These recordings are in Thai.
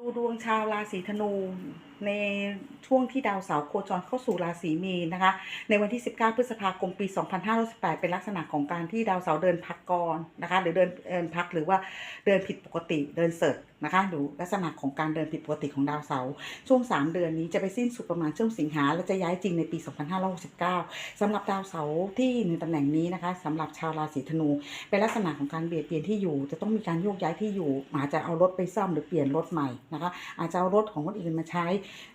ดูดวงชาวราศีธนูในช่วงที่ดาวเสาร์โคจรเข้าสู่ราศีมีนนะคะ ในวันที่ 19 พฤษภาคมปี 2518 เป็นลักษณะของการที่ดาวเสาร์เดินพักกรนะคะ หรือเดินเดินพักหรือว่าเดินผิดปกติเดินเสดนะคะหรือลักษณะของการเดินผิดปกติของดาวเสาร์ช่วง 3 เดือนนี้จะไปสิ้นสุดประมาณช่วงสิงหาและจะย้ายจริงในปี 2569สำหรับดาวเสาร์ที่ในตำแหน่งนี้นะคะสำหรับชาวราศีธนู เป็นลักษณะของการเบียดเบียนที่อยู่ จะต้องมีการโยกย้ายที่อยู่ อาจจะเอารถไปซ่อมหรือเปลี่ยนรถใหม่นะคะ อาจจะเอารถของคนอื่นมาใช้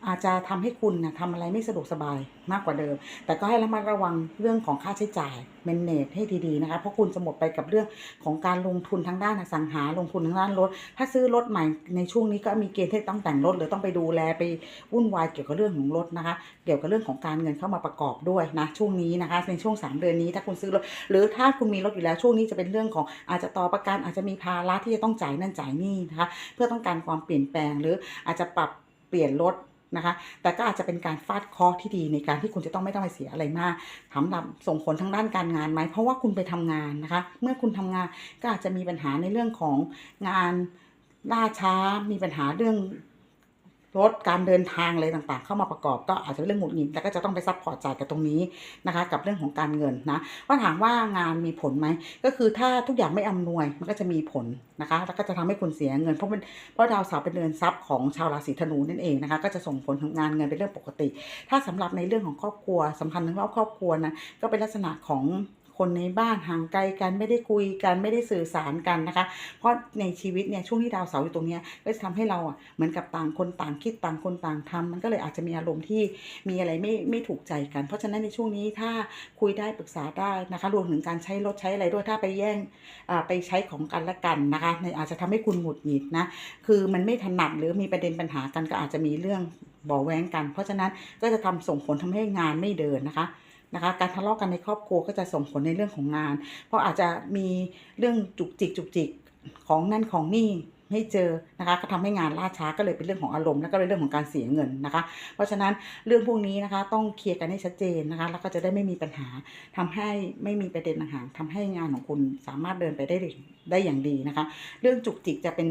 อาจจะทำให้คุณนะทำอะไรไม่สะดวกสบายมากกว่าเดิม แต่ก็ให้ระมัดระวังเรื่องของค่าใช้จ่ายเมนเนจให้ดีๆนะคะเพราะคุณจะหมดไปกับเรื่องของการลงทุนทางด้านสังหาลงทุนทางด้านรถถ้าซื้อรถใหม่ในช่วงนี้ก็มีเกณฑ์ที่ต้องแต่งรถหรือต้องไปดูแลไปวุ่นวายเกี่ยวกับเรื่องของรถนะคะ เกี่ยวกับเรื่องของการเงินเข้ามาประกอบด้วยนะช่วงนี้นะคะในช่วง 3 เดือนนี้ถ้าคุณซื้อรถหรือถ้าคุณมีรถอยู่แล้วช่วงนี้จะเป็นเรื่องของอาจจะต่อประกันอาจจะมีภาระที่จะต้องจ่ายนั่นจ่ายนี่นะคะเพื่อต้องการความเปลี่ยนแปลงหรืออาจจะปรับเปลี่ยนรถนะคะแต่ก็อาจจะเป็นการฟาดเคอที่ดีในการที่คุณจะต้องไม่ต้องไปเสียอะไรมากถามดับส่งผลทางด้านการงานไหมเพราะว่าคุณไปทำงานนะคะ เมื่อคุณทำงานก็อาจจะมีปัญหาในเรื่องของงาน ล่าช้ามีปัญหาเรื่องรถการเดินทางอะไรต่างๆ เข้ามาประกอบก็อาจจะเป็นเรื่องหงุดหงิดแล้วก็จะต้องไปซับพอร์ตจ่ายกับตรงนี้นะคะ กับเรื่องของการเงินนะว่าถามว่างานมีผลไหมก็คือถ้าทุกอย่างไม่อำนวยมันก็จะมีผลนะคะ แล้วก็จะทำให้คุณเสียเงินเพราะมันเพราะดาวเสาร์เป็นเดือนทรัพย์ของชาวราศีธนูนั่นเองนะคะ ก็จะส่งผลทางงานเงินเป็นเรื่องปกติ ถ้าสำหรับในเรื่องของครอบครัวสัมพันธ์ทั้งรอบครอบครัวนะก็เป็นลักษณะของ คนในบ้านห่างไกลกันไม่ได้คุยกันไม่ได้สื่อสารกันนะคะ เพราะในชีวิตเนี่ยช่วงที่ดาวเสาร์อยู่ตรงนี้ก็จะทำให้เราอะเหมือนกับต่างคนต่างคิดต่างคนต่างทำมันก็เลยอาจจะมีอารมณ์ที่มีอะไรไม่ไม่ถูกใจกัน เพราะฉะนั้นในช่วงนี้ถ้าคุยได้ปรึกษาได้นะคะรวมถึงการใช้รถใช้อะไรด้วยถ้าไปแย่งอ่าไปใช้ของกันและกันนะคะอาจจะทำให้คุณหงุดหงิดนะคือมันไม่ถนัดหรือมีประเด็นปัญหากันก็อาจจะมีเรื่องบ่อแว้งกัน เพราะฉะนั้นก็จะทำส่งผลทำให้งานไม่เดินนะคะ นะคะ การทะเลาะกันในครอบครัวก็จะส่งผลในเรื่องของงาน เพราะอาจจะมีเรื่องจุกจิกจุกจิกของนั่นของนี่ให้เจอนะคะก็ทำให้งานล่าช้าก็เลยเป็นเรื่องของอารมณ์แล้วก็เป็นเรื่องของการเสียเงินนะคะ เพราะฉะนั้นเรื่องพวกนี้นะคะต้องเคลียร์กันให้ชัดเจนนะคะ แล้วก็จะได้ไม่มีปัญหาทำให้ไม่มีประเด็นต่างๆทำให้งานของคุณสามารถเดินไปได้ได้อย่างดีนะคะ เรื่องจุกจิกจะเป็น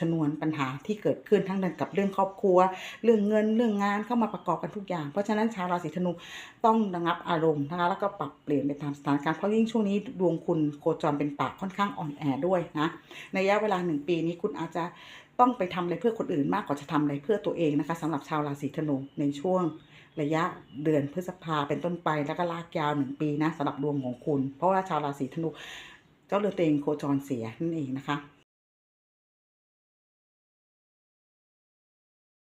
ชนวนปัญหาที่เกิดขึ้นทั้งเรื่องกับเรื่องครอบครัว เรื่องเงินเรื่องงานเข้ามาประกอบกันทุกอย่าง เพราะฉะนั้นชาวราศีธนูต้องระงับอารมณ์นะคะแล้วก็ปรับเปลี่ยนไปตามสถานการณ์เพราะยิ่งช่วงนี้ดวงคุณโคจรเป็นปากค่อนข้างอ่อนแอด้วยนะในระยะเวลาหนึ่งปีนี้คุณอาจจะต้องไปทำอะไรเพื่อคนอื่นมากกว่าจะทำอะไรเพื่อตัวเองนะคะสำหรับชาวราศีธนูในช่วงระยะเดือนพฤษภาเป็นต้นไปแล้วก็ลากยาวหนึ่งปีนะสำหรับดวงของคุณ เพราะว่าชาวราศีธนูเจ้าเรือนตัวเองโคจรเสียนั่นเองนะคะ